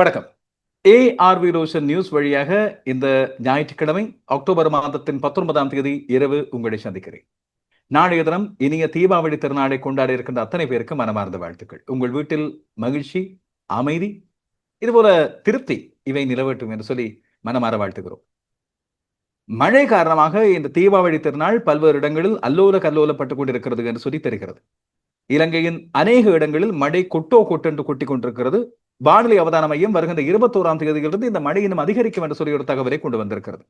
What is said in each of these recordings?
வணக்கம். ARV Roshan news வழியாக இந்த ஞாயிற்றுக்கிழமை அக்டோபர் மாதத்தின் பத்தொன்பதாம் தேதி இரவு உங்களை சந்திக்கிறேன். நாளைய தினம் இனிய தீபாவளி திருநாளை கொண்டாடி இருக்கின்ற அத்தனை பேருக்கு மனமார்ந்த வாழ்த்துக்கள். உங்கள் வீட்டில் மகிழ்ச்சி அமைதி இதுபோல திருப்தி இவை நிலவட்டும் என்று சொல்லி மனமாற வாழ்த்துகிறோம். மழை காரணமாக இந்த தீபாவளி திருநாள் பல்வேறு இடங்களில் அல்லோல கல்லோலப்பட்டுக் கொண்டிருக்கிறது என்று சொல்லி தெரிகிறது. இலங்கையின் அநேக இடங்களில் மழை கொட்டோ கொட்டென்று கொட்டி கொண்டிருக்கிறது. வானிலை அவதான மையம் வருகின்ற இருபத்தோராம் தேதியிலிருந்து இந்த மழை இன்னும் அதிகரிக்கும் என்று சொல்லி ஒரு தகவலை கொண்டு வந்திருக்கிறது.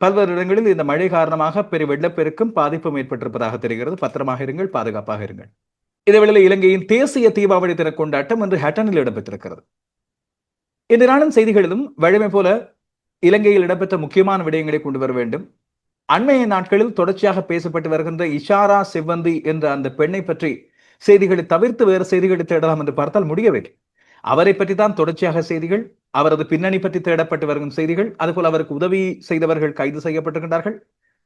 பல்வேறு இடங்களில் இந்த மழை காரணமாக பெரிய வெள்ளப்பெருக்கும் பாதிப்பும் ஏற்பட்டிருப்பதாக தெரிகிறது. பத்திரமாக இருங்கள் பாதுகாப்பாக இருங்கள். இதேவேளையில் இலங்கையின் தேசிய தீபாவளி தின கொண்டாட்டம் இன்று ஹட்டனில் இடம்பெற்றிருக்கிறது. இந்த நாளும் செய்திகளிலும் வழமை போல இலங்கையில் இடம்பெற்ற முக்கியமான விடயங்களை கொண்டு வர வேண்டும். அண்மைய நாட்களில் தொடர்ச்சியாக பேசப்பட்டு வருகின்ற இஷாரா செவ்வந்தி என்ற அந்த பெண்ணை பற்றி செய்திகளை தவிர்த்து வேறு செய்திகளை தேடலாம் என்று பார்த்தால் முடியவில்லை. அவரை பற்றி தான் தொடர்ச்சியாக செய்திகள் அவரது பின்னணி பற்றி தேடப்பட்டு வரும் செய்திகள் அதுபோல் அவருக்கு உதவி செய்தவர்கள் கைது செய்யப்பட்டிருக்கின்றார்கள்.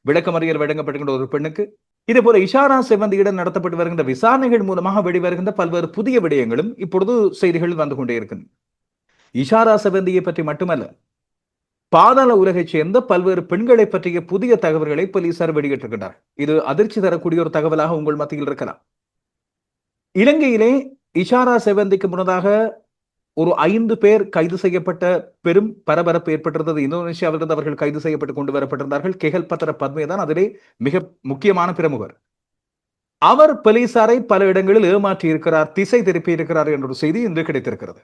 விளக்கமறியல் வழங்கப்படுகின்ற ஒரு பெண்ணுக்கு இதே போல இஷாரா செவந்தியிடம் நடத்தப்பட்டு வருகின்ற விசாரணைகள் மூலமாக வெளிவருகின்ற பல்வேறு புதிய விடயங்களும் இப்பொழுது செய்திகள் வந்து கொண்டே இருக்கு இஷாரா செவந்தியை பற்றி மட்டுமல்ல பாதாள உலகைச் சேர்ந்த பல்வேறு பெண்களை பற்றிய புதிய தகவல்களை போலீசார் வெளியிட்டிருக்கிறார் இது அதிர்ச்சி தரக்கூடிய ஒரு தகவலாக உங்கள் மத்தியில் இருக்கலாம். இலங்கையிலே இஷாரா செவந்திக்கு முன்னதாக ஒரு ஐந்து பேர் கைது செய்யப்பட்ட பெரும் பரபரப்பு ஏற்பட்டிருந்தது. இந்தோனேஷியாவிலிருந்து அவர்கள் கைது செய்யப்பட்டு கொண்டு வரப்பட்டிருந்தார்கள். கெகல் பத்திர பத்மே தான் அதிலே மிக முக்கியமான பிரமுகர். அவர் போலீசாரை பல இடங்களில் ஏமாற்றி இருக்கிறார் திசை திருப்பி இருக்கிறார் என்ற ஒரு செய்தி இன்று கிடைத்திருக்கிறது.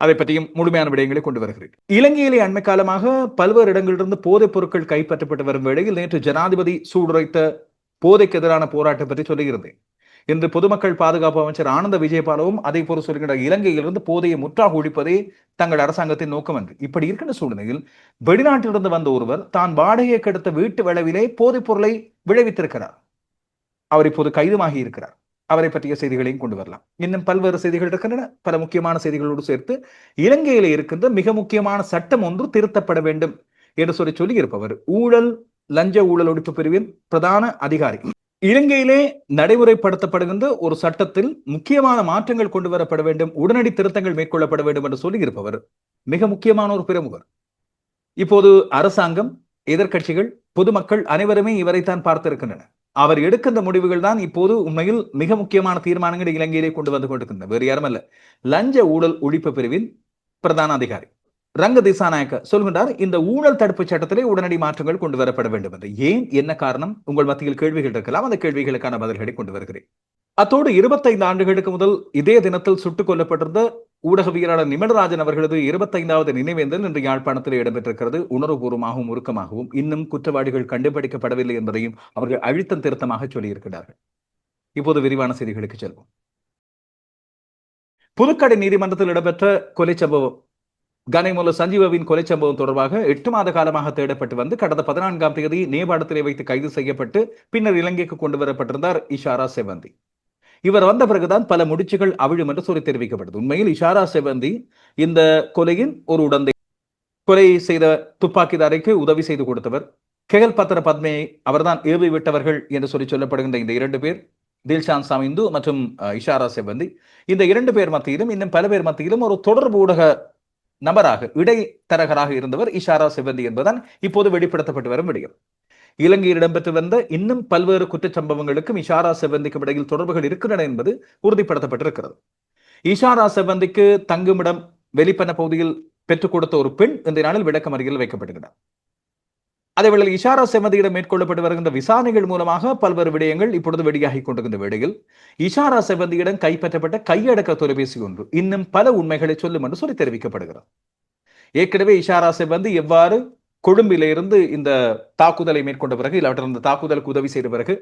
அதை பற்றியும் முழுமையான விடயங்களை கொண்டு வருகிறேன். இலங்கையிலே அண்மை காலமாக பல்வேறு இடங்களிலிருந்து போதைப் பொருட்கள் கைப்பற்றப்பட்டு வரும் வேளையில் நேற்று ஜனாதிபதி சூடுரைத்த போதைக்கு எதிரான போராட்டம் பற்றி சொல்லியிருந்தேன். இன்று பொதுமக்கள் பாதுகாப்பு அமைச்சர் ஆனந்த விஜயபாலவும் அதை போல சொல்கின்ற இலங்கையிலிருந்து போதையை முற்றாக ஒழிப்பதே தங்கள் அரசாங்கத்தின் நோக்கம் என்று. இப்படி இருக்கின்ற சூழ்நிலையில் வெளிநாட்டிலிருந்து வந்த ஒருவர் தான் வாடகையை கெடுத்த வீட்டு விளைவிலே போதைப் பொருளை விளைவித்திருக்கிறார். அவர் இப்போது கைதுமாகி இருக்கிறார். அவரை பற்றிய செய்திகளையும் கொண்டு வரலாம். இன்னும் பல்வேறு செய்திகள் இருக்கின்றன. பல முக்கியமான செய்திகளோடு சேர்த்து இலங்கையில் இருக்கின்ற மிக முக்கியமான சட்டம் ஒன்று திருத்தப்பட வேண்டும் என்று சொல்லி சொல்லி இருப்பவர் ஊழல் லஞ்ச ஊழல் ஒழிப்பு பிரிவின் பிரதான அதிகாரி. இலங்கையிலே நடைமுறைப்படுத்தப்படுகின்ற ஒரு சட்டத்தில் முக்கியமான மாற்றங்கள் கொண்டு வரப்பட வேண்டும் உடனடி திருத்தங்கள் மேற்கொள்ளப்பட வேண்டும் என்று சொல்லியிருப்பவர் மிக முக்கியமான ஒரு பிரமுகர். இப்போது அரசாங்கம் எதிர்கட்சிகள் பொதுமக்கள் அனைவருமே இவரைத்தான் பார்த்திருக்கின்றன அவர் எடுக்கின்ற முடிவுகள் தான் இப்போது உண்மையில் மிக முக்கியமான தீர்மானங்கள் இலங்கையிலே கொண்டு வந்து கொண்டிருக்கின்றன. வேறு யாரும் அல்ல லஞ்ச ஊழல் ஒழிப்பு பிரிவின் பிரதான அதிகாரி ரங்க திசாநாயக்க சொல்கின்றார் இந்த ஊழல் தடுப்பு சட்டத்திலே உடனடி மாற்றங்கள் கொண்டு வரப்பட வேண்டும் என்று. ஏன்? என்ன காரணம்? உங்கள் மத்தியில் கேள்விகள் இருக்கலாம் அந்த கேள்விகளுக்கான பதில்களை கொண்டு வருகிறேன். அத்தோடு இருபத்தைந்து ஆண்டுகளுக்கு முதல் இதே தினத்தில் சுட்டுக் கொல்லப்பட்டிருந்த ஊடகவியலாளர் நிமலராஜன் அவர்களது இருபத்தைந்தாவது நினைவேந்தல் இன்று யாழ்ப்பாணத்தில் இடம்பெற்றிருக்கிறது. உணர்வுபூர்வமாகவும் உருக்கமாகவும் இன்னும் குற்றவாளிகள் கண்டுபிடிக்கப்படவில்லை என்பதையும் அவர்கள் அழுத்தம் திருத்தமாக சொல்லியிருக்கிறார்கள். இப்போது விரிவான செய்திகளுக்கு செல்வோம். புதுக்கடை நீதிமன்றத்தில் இடம்பெற்ற கொலை சம்பவம் கனைமுல்ல சஞ்சீவவின் கொலை சம்பவம் தொடர்பாக எட்டு மாத காலமாக தேடப்பட்டு வந்து கடந்த பதினான்காம் தேதி நேபாளத்திலே வைத்து கைது செய்யப்பட்டு பின்னர் இலங்கைக்கு கொண்டு வரப்பட்டிருந்தார் இஷாரா செவந்தி இவர் வந்த பிறகுதான் பல முடிச்சுகள் அவிழும் என்று சொல்லி தெரிவிக்கப்பட்டது உண்மையில் இஷாரா செவந்தி இந்த கொலையின் ஒரு உடந்தை. கொலை செய்த துப்பாக்கிதாரைக்கு உதவி செய்து கொடுத்தவர். கெகல் பத்திர பத்மையை அவர்தான் ஏவி விட்டவர்கள் என்று சொல்லி சொல்லப்படுகின்ற இந்த இரண்டு பேர் தில்ஷான் சாமிந்து மற்றும் இஷாரா செவந்தி இந்த இரண்டு பேர் மத்தியிலும் இன்னும் பல பேர் மத்தியிலும் ஒரு தொடர்பு ஊடக நபராக இடைத்தரகராக இருந்தவர் இஷாரா சிவந்தி என்பதுதான் இப்போது வெளிப்படுத்தப்பட்டு வரும் விடயம். இலங்கையில் இடம்பெற்று வந்த இன்னும் பல்வேறு குற்றச்சம்பவங்களுக்கும் இஷாரா செவந்திக்கும் இடையில் தொடர்புகள் இருக்கின்றன என்பது உறுதிப்படுத்தப்பட்டிருக்கிறது. இஷாரா செவந்திக்கு தங்குமிடம் வெளிப்பன பகுதியில் பெற்றுக் கொடுத்த ஒரு பெண் இந்த நாளில் விளக்கமறியல் வைக்கப்பட்டிருக்கிறார் அதேவேளை இஷாரா செவந்தியிடம் மேற்கொள்ளப்பட்டு வருகின்ற விசாரணைகள் மூலமாக பல்வேறு விடயங்கள் இப்பொழுது வெளியாகி கொண்டிருக்கின்ற வேளையில் இஷாரா செவந்தியிடம் கைப்பற்றப்பட்ட கையடக்க தொலைபேசி ஒன்று இன்னும் பல உண்மைகளை சொல்லும் என்று சொல்லி தெரிவிக்கப்படுகிறது. ஏற்கனவே இஷாரா செவந்தி எவ்வாறு கொழும்பிலிருந்து இந்த தாக்குதலை மேற்கொண்ட பிறகு இல்லாவற்றில் இந்த தாக்குதலுக்கு உதவி செய்த பிறகு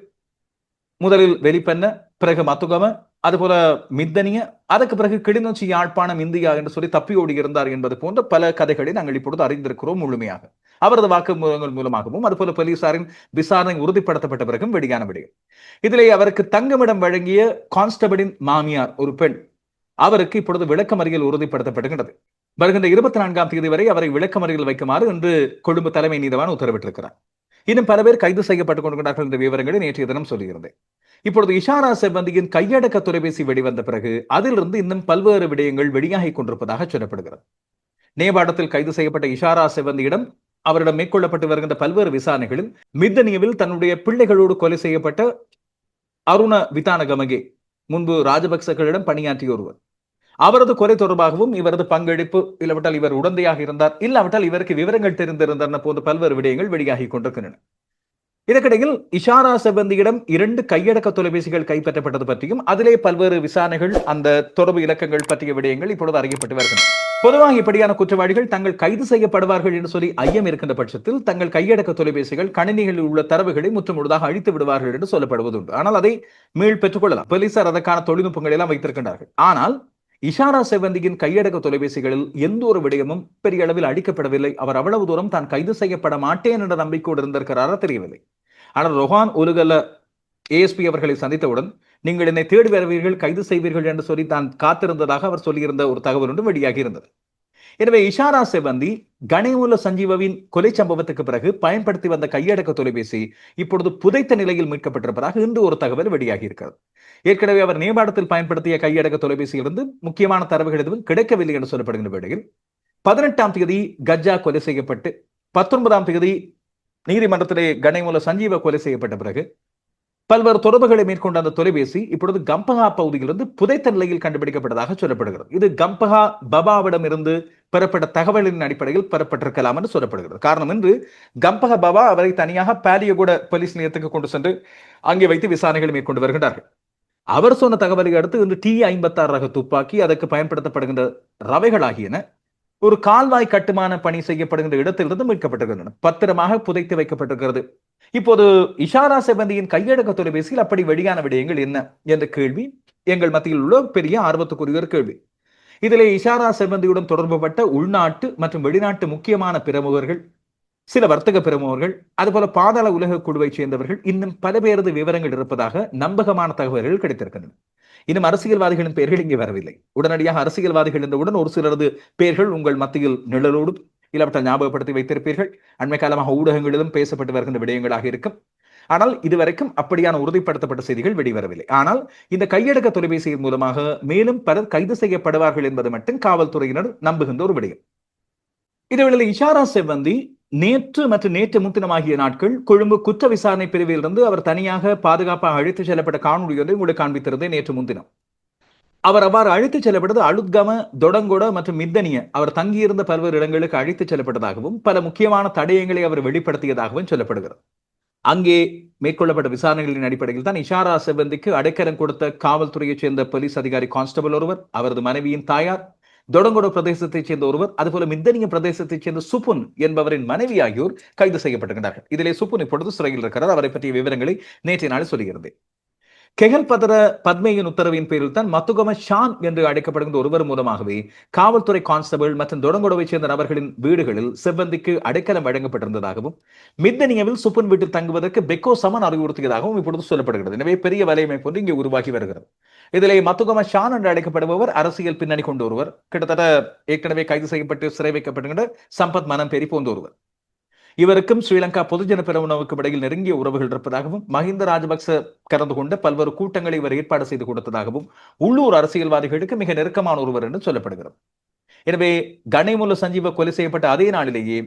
முதலில் வெளிப்பண்ண பிறகு மத்துகம அதுபோல மித்தனிய அதற்கு பிறகு கிளிநொச்சி யாழ்ப்பாணம் இந்தியா என்று சொல்லி தப்பி ஓடி இருந்தார் என்பது போன்ற பல கதைகளை நாங்கள் இப்பொழுது அறிந்திருக்கிறோம் முழுமையாக. அவரது வாக்குமூலங்கள் மூலமாகவும் அதுபோல போலீசாரின் விசாரணை உறுதிப்படுத்தப்பட்ட பிறகும் வெடியான விடயம் இதிலே அவருக்கு தங்குமிடம் வழங்கிய கான்ஸ்டபிளின் மாமியார் ஒரு பெண் அவருக்கு இப்பொழுது விளக்கமறியல் உறுதிப்படுத்தப்படுகின்றது. வருகின்ற இருபத்தி நான்காம் தேதி வரை அவரை விளக்கமறியல் வைக்குமாறு இன்று கொழும்பு தலைமை நீதவான் உத்தரவிட்டிருக்கிறார். இன்னும் பல பேர் கைது செய்யப்பட்டுக் கொண்டிருக்கிறார்கள் என்ற விவரங்களை நேற்றைய தினம் சொல்லியிருந்தேன். இப்பொழுது இஷாரா செவ்வந்தியின் கையடக்க தொலைபேசி வெளிவந்த பிறகு அதிலிருந்து இன்னும் பல்வேறு விடயங்கள் வெளியாகி கொண்டிருப்பதாக சொல்லப்படுகிறது. நேபாளத்தில் கைது செய்யப்பட்ட இஷாரா செவ்வந்தியிடம் அவரிடம் மேற்கொள்ளப்பட்டு வருகின்ற பல்வேறு விசாரணைகளில் மித்தனியவில் தன்னுடைய பிள்ளைகளோடு கொலை செய்யப்பட்ட அருண விதானகமகே முன்பு ராஜபக்சகளிடம் பணியாற்றிய ஒருவர். அவரது கொலை தொடர்பாகவும் இவரது பங்களிப்பு இல்லாவிட்டால் இவர் உடந்தையாக இருந்தார் இல்லாவிட்டால் இவருக்கு விவரங்கள் தெரிந்திருந்தன போன்ற பல்வேறு விடயங்கள் வெளியாகி கொண்டிருக்கின்றன. இதற்கிடையில் இஷாரா செவந்தியிடம் இரண்டு கையடக்க தொலைபேசிகள் கைப்பற்றப்பட்டது பற்றியும் அதிலே பல்வேறு விசாரணைகள் அந்த தொடர்பு இலக்கங்கள் பற்றிய விடயங்கள் இப்பொழுது அறியப்பட்டு வருகின்றன. பொதுவாக இப்படியான குற்றவாளிகள் தங்கள் கைது செய்யப்படுவார்கள் என்று சொல்லி ஐயம் இருக்கின்ற பட்சத்தில் தங்கள் கையடக்க தொலைபேசிகள் கணினிகளில் உள்ள தரவுகளை முற்றுமுழுதாக அழித்து விடுவார்கள் என்று சொல்லப்படுவது உண்டு ஆனால் அதை மீள் பெற்றுக்கொள்ளலாம். போலீசார் அதற்கான தொழில்நுட்பங்கள் எல்லாம் வைத்திருக்கின்றார்கள். ஆனால் இஷாரா செவந்தியின் கையடக்க தொலைபேசிகளில் எந்த ஒரு விடயமும் பெரிய அளவில் அடிக்கப்படவில்லை அவர் அவ்வளவு தூரம் தான் கைது செய்யப்பட மாட்டேன் என்ற நம்பிக்கையோடு இருந்திருக்கிறாரா தெரியவில்லை. ஆனால் ரொஹான் உலகல ஏஎஸ்பி அவர்களை சந்தித்தவுடன் நீங்கள் என்னை தேடி வருவீர்கள் கைது செய்வீர்கள் என்று சொல்லி தான் காத்திருந்ததாக அவர் சொல்லியிருந்த ஒரு தகவல் ஒன்று வெளியாகி இருந்தது. எனவே இஷாரா செவந்தி கணேமுல சஞ்சீவவின் கொலை சம்பவத்துக்கு பிறகு பயன்படுத்தி வந்த கையடக்க தொலைபேசி இப்பொழுது புதைத்த நிலையில் மீட்கப்பட்டிருப்பதாக இன்று ஒரு தகவல் வெளியாகி இருக்கிறது. ஏற்கனவே அவர் நேபாளத்தில் பயன்படுத்திய கையடக்க தொலைபேசியிலிருந்து முக்கியமான தரவுகள் எதுவும் கிடைக்கவில்லை என்று சொல்லப்படுகின்ற வேளையில் பதினெட்டாம் தேதி கஜா கொலை செய்யப்பட்டு பத்தொன்பதாம் தேதி நீதிமன்றத்திலே கணேமுல சஞ்சீவ கொலை செய்யப்பட்ட பிறகு பல்வேறு தொடர்புகளை மேற்கொண்ட அந்த தொலைபேசி இப்பொழுது கம்பகா பகுதியிலிருந்து புதைத்த நிலையில் கண்டுபிடிக்கப்பட்டதாக சொல்லப்படுகிறது. இது கம்பகா பபாவிடம் இருந்து பெறப்பட்ட தகவலின் அடிப்படையில் பெறப்பட்டிருக்கலாம் என்று சொல்லப்படுகிறது. காரணம் என்று கம்பக பபா அவரை தனியாக பாலியகூட போலீஸ் நிலையத்துக்கு கொண்டு சென்று அங்கே வைத்து விசாரணைகள் மேற்கொண்டு வருகின்றார்கள். அவர் சொன்ன தகவலை அடுத்து இன்று டி ஐம்பத்தாறு ரக துப்பாக்கி அதற்கு பயன்படுத்தப்படுகின்ற ரவைகள் ஆகியன ஒரு கால்வாய் கட்டுமான பணி செய்யப்படுகின்ற இடத்திலிருந்து மீட்கப்பட்டிருக்கின்றன. பத்திரமாக புதைத்து வைக்கப்பட்டிருக்கிறது. இப்போது இஷாரா செவந்தியின் கையடக்க தொலைபேசியில் அப்படி வெளியான விடயங்கள் என்ன என்ற கேள்வி எங்கள் மத்தியில் உள்ள பெரிய ஆர்வத்துக்குரிய ஒரு கேள்வி. இதிலே இஷாரா செவந்தியுடன் தொடர்புபட்ட உள்நாட்டு மற்றும் வெளிநாட்டு முக்கியமான பிரமுகர்கள் சில வர்த்தக பிரமுகர்கள் அதுபோல பாதாள உலக குழுவை சேர்ந்தவர்கள் இன்னும் பல பேரது விவரங்கள் இருப்பதாக நம்பகமான தகவல்கள் கிடைத்திருக்கின்றன. இன்னும் அரசியல்வாதிகளின் பெயர்கள் இங்கே வரவில்லை. உடனடியாக அரசியல்வாதிகள் இருந்தவுடன் ஒரு சிலரது பெயர்கள் உங்கள் மத்தியில் நிழலோடு இல்லாவிட்டால் ஞாபகப்படுத்தி வைத்திருப்பீர்கள். அண்மை காலமாக ஊடகங்களிலும் பேசப்பட்டு வருகின்ற விடயங்களாக இருக்கும். ஆனால் இதுவரைக்கும் அப்படியான உறுதிப்படுத்தப்பட்ட செய்திகள் வெளிவரவில்லை. ஆனால் இந்த கையடக்க தொலைபேசியின் மூலமாக மேலும் பலர் கைது செய்யப்படுவார்கள் என்பது மட்டும் காவல்துறையினர் நம்புகின்ற ஒரு விடயம். இதுவேளை இஷாரா செவ்வந்தி நேற்று மற்றும் நேற்று முன்தினம் ஆகிய நாட்கள் கொழும்பு குற்ற விசாரணை பிரிவில் இருந்து அவர் தனியாக பாதுகாப்பாக அழைத்துச் செல்லப்பட்ட காணொலி ஒன்றை உங்களுக்கு காண்பித்திருந்தேன் நேற்று முன்தினம். அவர் அவ்வாறு அழைத்துச் செல்லப்பட்டது அழுத்கம தொடங்கொட மற்றும் மித்தனிய அவர் தங்கியிருந்த பல்வேறு இடங்களுக்கு அழைத்துச் செல்லப்பட்டதாகவும் பல முக்கியமான தடயங்களை அவர் வெளிப்படுத்தியதாகவும் சொல்லப்படுகிறது. அங்கே மேற்கொள்ளப்பட்ட விசாரணைகளின் அடிப்படையில் தான் இஷாரா செவந்திக்கு அடைக்கலம் கொடுத்த காவல்துறையைச் சேர்ந்த போலீஸ் அதிகாரி கான்ஸ்டபிள் ஒருவர் அவரது மனைவியின் தாயார் தொடங்கொட பிரதேசத்தைச் சேர்ந்த ஒருவர் அதுபோல மித்தனிய பிரதேசத்தைச் சேர்ந்த சுப்புன் என்பவரின் மனைவி ஆகியோர் கைது செய்யப்பட்டிருக்கிறார்கள். இதிலே சுப்புன் இப்பொழுது சிறையில் இருக்கிறார். அவரை பற்றிய விவரங்களை நேற்றைய நாள் சொல்கிறது கெகல் பதர பத்மேயின் உத்தரவின் பேரில் தான் மத்துகம ஷான் என்று அழைக்கப்படுகின்ற ஒருவர் மூலமாகவே காவல்துறை கான்ஸ்டபிள் மற்றும் தொடங்குடவை சேர்ந்த நபர்களின் வீடுகளில் செவ்வந்திக்கு அடைக்கலம் வழங்கப்பட்டிருந்ததாகவும் மித்தனியவில் சுப்பன் வீட்டில் தங்குவதற்கு பெக்கோ சமன் அறிவுறுத்தியதாகவும் இப்பொழுது சொல்லப்படுகிறது. எனவே பெரிய வலையமை போன்று இங்கே உருவாகி வருகிறது. இதிலே மத்துகம ஷான் என்று அழைக்கப்படுபவர் அரசியல் பின்னணி கொண்டு ஒருவர் கிட்டத்தட்ட ஏற்கனவே கைது செய்யப்பட்டு சிறை வைக்கப்படுகின்ற சம்பத் மனம் பெரி போன்ற ஒருவர் இவருக்கும் ஸ்ரீலங்கா பொதுஜன பெருமனவுக்கும் இடையில் நெருங்கிய உறவுகள் இருப்பதாகவும் மஹிந்த ராஜபக்ச கலந்து கொண்ட பல்வேறு கூட்டங்களை இவர் ஏற்பாடு செய்து கொடுத்ததாகவும் உள்ளூர் அரசியல்வாதிகளுக்கு மிக நெருக்கமான ஒருவர் என்று சொல்லப்படுகிறது. எனவே கணேமுல்ல சஞ்சீவ கொலை செய்யப்பட்ட அதே நாளிலேயே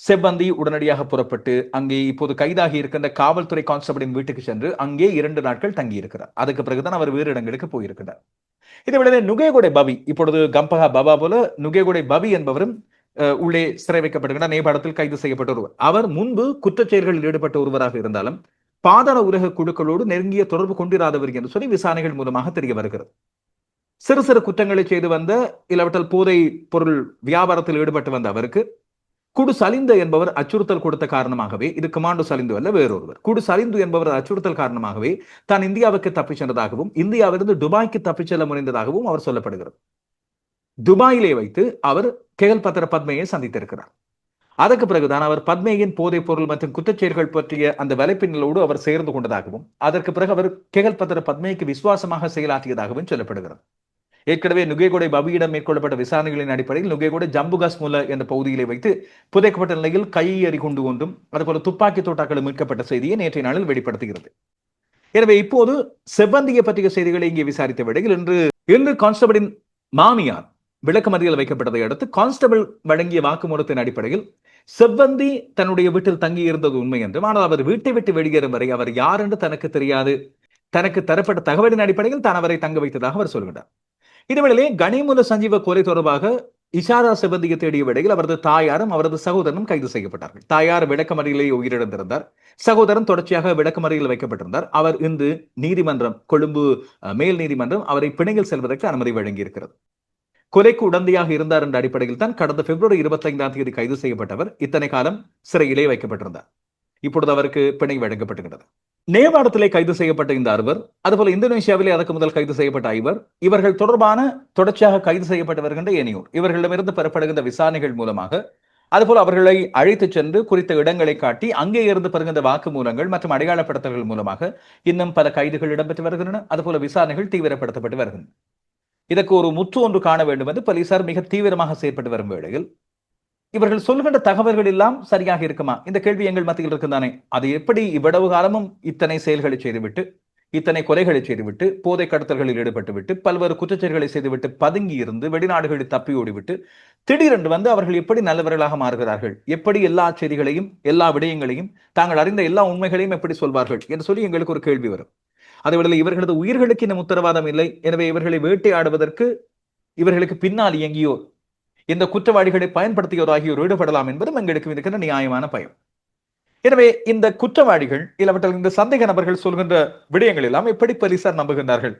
செவ்வந்தி உடனடியாக புறப்பட்டு அங்கே இப்போது கைதாகி இருக்கின்ற காவல்துறை கான்ஸ்டபிளின் வீட்டுக்கு சென்று அங்கே இரண்டு நாட்கள் தங்கி இருக்கிறார் அதுக்கு பிறகுதான் அவர் வேறு இடங்களுக்கு போயிருக்கிறார் இதை விட நுகேகுடை பவி இப்பொழுது கம்பகா பபா போல நுகேகுடை பவி என்பவரும் உள்ளே சிறை வைக்கப்படுகிறார் நேபாளத்தில் கைது செய்யப்பட்ட ஒருவர். அவர் முன்பு குற்றச்செயல்களில் ஈடுபட்ட ஒருவராக இருந்தாலும் பாதாள உலக குழுக்களோடு நெருங்கிய தொடர்பு கொண்டிராதவர் என்று சொல்லி விசாரணைகள் மூலமாக தெரிய வருகிறது. சிறு சிறு குற்றங்களை செய்து வந்த இல்லாவிட்டால் போதை பொருள் வியாபாரத்தில் ஈடுபட்டு வந்த அவருக்கு குடு சலிந்து என்பவர் அச்சுறுத்தல் கொடுத்த காரணமாகவே இது கமாண்டோ சலிந்து அல்ல வேறொருவர். குடு சலிந்து என்பவர் அச்சுறுத்தல் காரணமாகவே தான் இந்தியாவுக்கு தப்பிச் சென்றதாகவும் இந்தியாவிலிருந்து துபாய்க்கு தப்பிச் செல்ல முனைந்ததாகவும் அவர் சொல்லப்படுகிறது. துபாயிலே வைத்து அவர் கெகல் பத்திர பத்மையை சந்தித்திருக்கிறார். அதற்கு பிறகுதான் அவர் பத்மையின் போதைப் பொருள் மற்றும் குற்றச்செயல்கள் பற்றிய அந்த வலைப்பின்னலோடு அவர் சேர்ந்து கொண்டதாகவும் அதற்கு பிறகு அவர் கேகல் பத்திர பத்மைக்கு விசுவாசமாக செயலாற்றியதாகவும் சொல்லப்படுகிறது. ஏற்கனவே நுகேகொடை பபியிடம் மேற்கொள்ளப்பட்ட விசாரணைகளின் அடிப்படையில் நுகேகொடை ஜம்பு மூல என்ற பகுதியிலே வைத்து புதைக்கப்பட்ட நிலையில் கையெறி குண்டு ஒன்றும் அதுபோல துப்பாக்கி தோட்டாக்களும் மீட்கப்பட்ட செய்தியை நேற்றைய நாளில் வெளிப்படுத்துகிறது. எனவே இப்போது செவ்வந்தியை பற்றிய செய்திகளை இங்கே விசாரித்த விடையில் இன்று இன்று கான்ஸ்டபிளின் மாமியார் விளக்கமறியல் வைக்கப்பட்டதை அடுத்து கான்ஸ்டபிள் வழங்கிய வாக்குமூலத்தின் அடிப்படையில் செவ்வந்தி தன்னுடைய வீட்டில் தங்கி இருந்தது உண்மை என்றும் ஆனால் அவர் வீட்டை விட்டு வெளியேறும் வரை அவர் யார் என்று தனக்கு தெரியாது. தனக்கு தரப்பட்ட தகவலின் அடிப்படையில் தான் அவரை தங்க வைத்ததாக அவர் சொல்கிறார் இதுவேளை கனிமுல சஞ்சீவ கொலை தொடர்பாக இஷாரா சிவந்தியை தேடிய வேளையில் அவரது தாயாரும் அவரது சகோதரனும் கைது செய்யப்பட்டார்கள். தாயார் விளக்கமறியலில் உயிரிழந்திருந்தார். சகோதரன் தொடர்ச்சியாக விளக்கமறியல் வைக்கப்பட்டிருந்தார். அவர் இன்று நீதிமன்றம் கொழும்பு மேல் நீதிமன்றம் அவரை பிணையில் செல்வதற்கு அனுமதி வழங்கியிருக்கிறது. கொலைக்கு உடந்தையாக இருந்தார் என்ற அடிப்படையில் தான் கடந்த பிப்ரவரி இருபத்தி ஐந்தாம் தேதி கைது செய்யப்பட்டவர் இத்தனை காலம் சிறையிலே வைக்கப்பட்டிருந்தார். இப்பொழுது அவருக்கு பிணை வழங்கப்பட்டுகிறது நேபாளத்திலே கைது செய்யப்பட்ட இந்த அறுவர் அதுபோல இந்தோனேஷியாவிலே அதற்கு முதல் கைது செய்யப்பட்ட ஐவர் இவர்கள் தொடர்பான தொடர்ச்சியாக கைது செய்யப்பட்டு வருகின்ற ஏனையோர். இவர்களிடமிருந்து பெறப்படுகின்ற விசாரணைகள் மூலமாக அதுபோல அவர்களை அழைத்துச் சென்று குறித்த இடங்களை காட்டி அங்கே இருந்து பெறுகின்ற வாக்குமூலங்கள் மற்றும் அடையாளப்படுத்தல்கள் மூலமாக இன்னும் பல கைதுகள் இடம்பெற்று வருகின்றன. அதுபோல விசாரணைகள் தீவிரப்படுத்தப்பட்டு வருகின்றன. இதற்கு ஒரு முற்று ஒன்று காண வேண்டும் என்று போலீசார் மிக தீவிரமாக செயற்பட்டு வரும் வேளையில் இவர்கள் சொல்கின்ற தகவல்கள் எல்லாம் சரியாக இருக்குமா? இந்த கேள்வி எங்கள் மத்தியில் இருக்குதானே அது எப்படி இவ்வளவு காலமும் இத்தனை செயல்களை செய்துவிட்டு இத்தனை கொலைகளை செய்துவிட்டு போதை கடத்தல்களில் ஈடுபட்டு விட்டு பல்வேறு குற்றச்செயல்களை செய்துவிட்டு பதுங்கி இருந்து வெளிநாடுகளில் தப்பி ஓடிவிட்டு திடீரென்று வந்து அவர்கள் எப்படி நல்லவர்களாக மாறுகிறார்கள்? எப்படி எல்லா செய்திகளையும் எல்லா விடயங்களையும் தாங்கள் அறிந்த எல்லா உண்மைகளையும் எப்படி சொல்வார்கள்? என்று சொல்லி எங்களுக்கு ஒரு கேள்வி வரும். அதேவேளை இவர்களது உயிர்களுக்கு இன்னும் உத்தரவாதம் இல்லை. எனவே இவர்களை வேட்டையாடுவதற்கு இவர்களுக்கு பின்னால் இயங்கியோர் இந்த குற்றவாளிகளை பயன்படுத்தியோர் ஆகியோர் ஈடுபடலாம் என்பதும் எங்களுக்கு இருக்கிற நியாயமான பயம். எனவே இந்த குற்றவாளிகள் இல்லாவற்றால் இந்த சந்தேக நபர்கள் சொல்கின்ற விடயங்கள் எல்லாம் எப்படி போலீசார் நம்புகின்றார்கள்?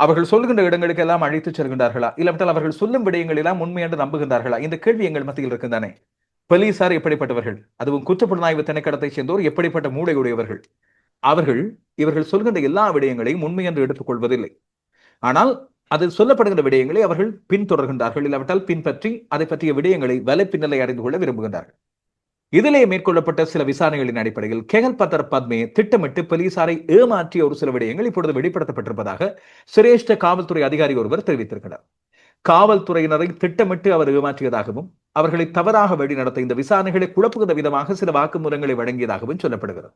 அவர்கள் சொல்கின்ற இடங்களுக்கு எல்லாம் அழைத்து செல்கின்றார்களா? இல்லவற்றால் அவர்கள் சொல்லும் விடயங்கள் எல்லாம் உண்மை என்று நம்புகின்றார்களா? இந்த கேள்வி எங்கள் மத்தியில் இருக்கின்றானே. போலீசார் எப்படிப்பட்டவர்கள்? அதுவும் குற்றப்புலனாய்வு திணைக்களத்தை சேர்ந்தோர் எப்படிப்பட்ட மூளை உடையவர்கள் அவர்கள் இவர்கள் சொல்கின்ற எல்லா விடயங்களையும் உண்மை என்று எடுத்துக் கொள்வதில்லை. ஆனால் அதில் சொல்லப்படுகின்ற விடயங்களை அவர்கள் பின்தொடர்கின்றார்கள். இல்லாவிட்டால் பின்பற்றி அதை பற்றிய விடயங்களை வலை பின்னலை அறிந்து கொள்ள விரும்புகின்றார்கள். இதிலே மேற்கொள்ளப்பட்ட சில விசாரணைகளின் அடிப்படையில் கேகல் பத்தர் பத்மே திட்டமிட்டு போலீசாரை ஏமாற்றிய ஒரு சில விடயங்கள் இப்பொழுது வெளிப்படுத்தப்பட்டிருப்பதாக சிரேஷ்ட காவல்துறை அதிகாரி ஒருவர் தெரிவித்திருக்கிறார். காவல்துறையினரை திட்டமிட்டு அவர் ஏமாற்றியதாகவும் அவர்களை தவறாக வழிநடத்த இந்த விசாரணைகளை குழப்புகிற விதமாக சில வாக்குமூலங்களை வழங்கியதாகவும் சொல்லப்படுகிறது.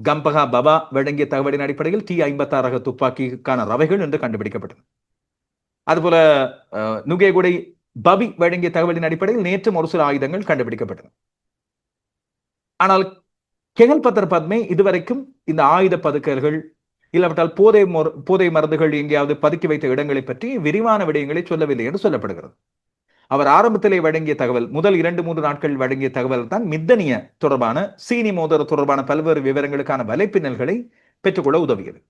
கம்பகா பபா வழங்கிய தகவலின் அடிப்படையில் டி ஐம்பத்தாறு ரக துப்பாக்கிக்கான ரவைகள் என்று கண்டுபிடிக்கப்பட்டது அதுபோல நுகேகுடை பபி வழங்கிய தகவலின் அடிப்படையில் நேற்றும் ஒரு சில ஆயுதங்கள் கண்டுபிடிக்கப்பட்டன. ஆனால் கெகல் பத்தர் பத்மே இதுவரைக்கும் இந்த ஆயுத பதுக்கல்கள் இல்லாவிட்டால் போதை போதை மருந்துகள் எங்கேயாவது பதுக்கி வைத்த இடங்களை பற்றி விரிவான விடயங்களை சொல்லவில்லை என்று சொல்லப்படுகிறது. அவர் ஆரம்பத்திலே வழங்கிய தகவல் முதல் இரண்டு மூன்று நாட்கள் வழங்கிய தகவல் தான் மித்தனிய தொடர்பான சீனி மோதர தொடர்பான பல்வேறு விவரங்களுக்கான வலைப்பின்னல்களை பெற்றுக்கொள்ள உதவியது.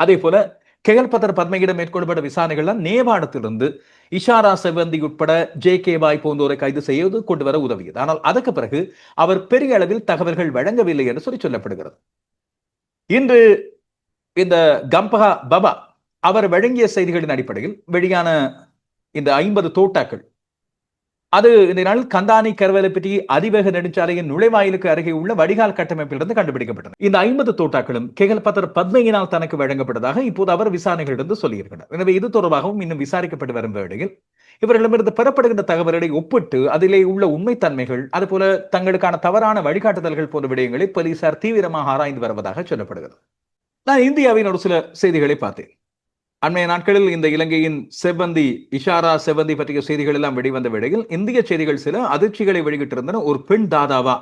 அதே போல கெகல்பத்தர் பத்மையிடம் மேற்கொள்ளப்பட்ட விசாரணைகள் நேபாளத்திலிருந்து இஷாரா செவந்தி உட்பட ஜே கே பாய் போன்றோரை கைது செய்வது கொண்டு வர உதவியது. ஆனால் அதற்கு பிறகு அவர் பெரிய அளவில் தகவல்கள் வழங்கவில்லை என்று சொல்லி சொல்லப்படுகிறது. இன்று இந்த கம்பகா பபா அவர் வழங்கிய செய்திகளின் அடிப்படையில் வெளியான இந்த ஐம்பது தோட்டாக்கள் அது இந்த நாள் கந்தானி கருவலைப்பட்டி அதிவேக நெடுஞ்சாலையின் நுழைவாயிலுக்கு அருகே உள்ள வடிகால் கட்டமைப்பிலிருந்து கண்டுபிடிக்கப்பட்டது. இந்த ஐம்பது தோட்டாக்களும் கேகல் பத்தர் பத்மையினால் தனக்கு வழங்கப்பட்டதாக இப்போது அவர் விசாரணைகளிலிருந்து சொல்லியிருக்கிறார். எனவே இது தொடர்பாகவும் இன்னும் விசாரிக்கப்பட்டு வரும் வேளையில் இவர்களிடமிருந்து பெறப்படுகின்ற தகவல்களை ஒப்பிட்டு அதிலே உள்ள உண்மைத்தன்மைகள் அதுபோல தங்களுக்கான தவறான வழிகாட்டுதல்கள் போன்ற விடயங்களை போலீசார் தீவிரமாக ஆராய்ந்து வருவதாக சொல்லப்படுகிறது. நான் இந்தியாவின் ஒரு சில செய்திகளை பார்த்தேன். அண்மைய நாட்களில் இந்த இலங்கையின் செவ்வந்தி இஷாரா செவ்வந்தி பற்றிய செய்திகள் எல்லாம் வெளிவந்த வேளையில் இந்திய செய்திகள் சில அதிர்ச்சிகளை வெளியிட்டிருந்தன. ஒரு பெண் தாதாவா?